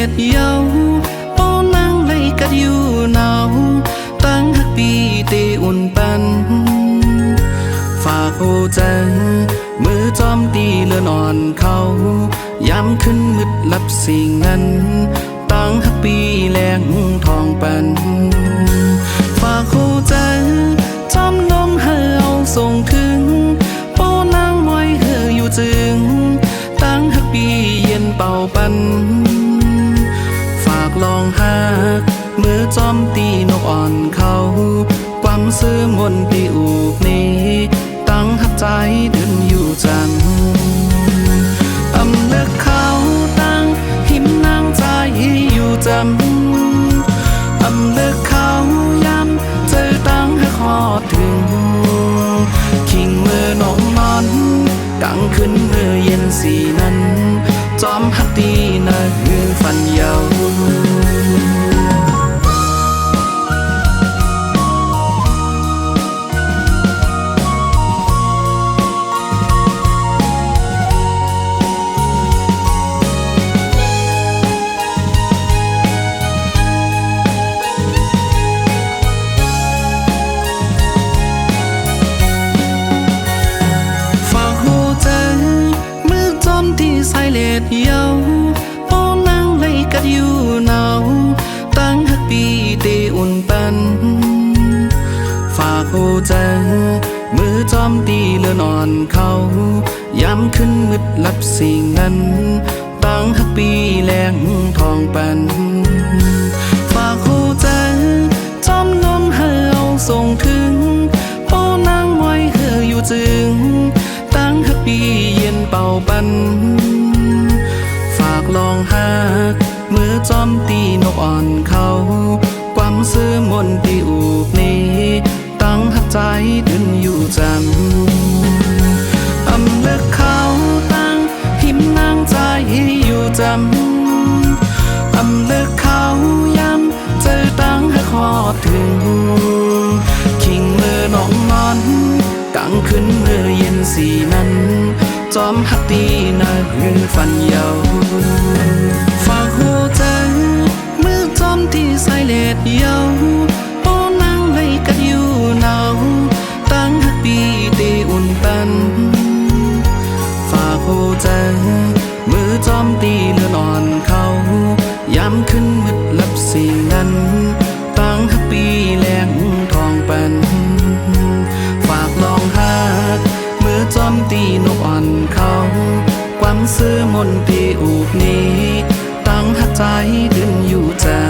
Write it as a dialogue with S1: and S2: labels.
S1: เยาป้อนนางเลยกัดอยู่หนาวตั้งหักปีเตอุ่นปัน ฝากโอใจมือจอมตีเลือนอ่อนเขาย้ำขึ้นมืดลับสิ่งนั้นตั้งหักปีแรงทองปัน ฝากโอใจจอมลมเฮาเอาส่งถึงป้อนางไว้เฮออยู่จึงตั้งหักปีเย็นเป่าปัน จอมตีนกอ่อนเขาความซื้อมนปีอูกนี้ ตั้งหักใจเดินอยู่จังอำเลิกเขาตั้งหิมนางใจอยู่จำอำเลิกเขาย้ำเจอตั้งให้ขอถึง คิงมือนองนอนกังขึ้นเมื่อเย็นสีนั้น จอมหักตีนะหือฟันเยาฝ เลดเยาป้อนั่งเลยกัดอยู่หนาวตั้งหักปีเตอุ่นปัน ฝากหูใจมือจอมตีเลือนอ่อนเขาย้ำขึ้นมืดลับสิ่งนั้นตั้งหักปีแรงทองปัน อ่อนเขาความซื้อมนต์ตีอูกนี้ ตั้งหักใจดึนอยู่จังอำเลิกเขาตั้งหิมนางใจอยู่จำอำเลิกเขาย้ำเจอตั้งให้ขอดถึงคิงมือน้องนอนกังขึ้นเมื่อเย็นสีนั้นจอมหักตีนาหือฟันเยาฝากหัว ดเยาป้อนนางเลยกัดอยู่หนาวตั้งหักปีตีอุ่นปัน ฝากหูใจมือจอมตีเลือนอ่อนเขาย้ำขึ้นมืดลับสิ่งนั้นตั้งหักปีแรงทองปัน ฝากลองหักมือจอมตีนกอ่อนเขา ความซื้อมนตีอูกนี้ ใจดึงอยู่จา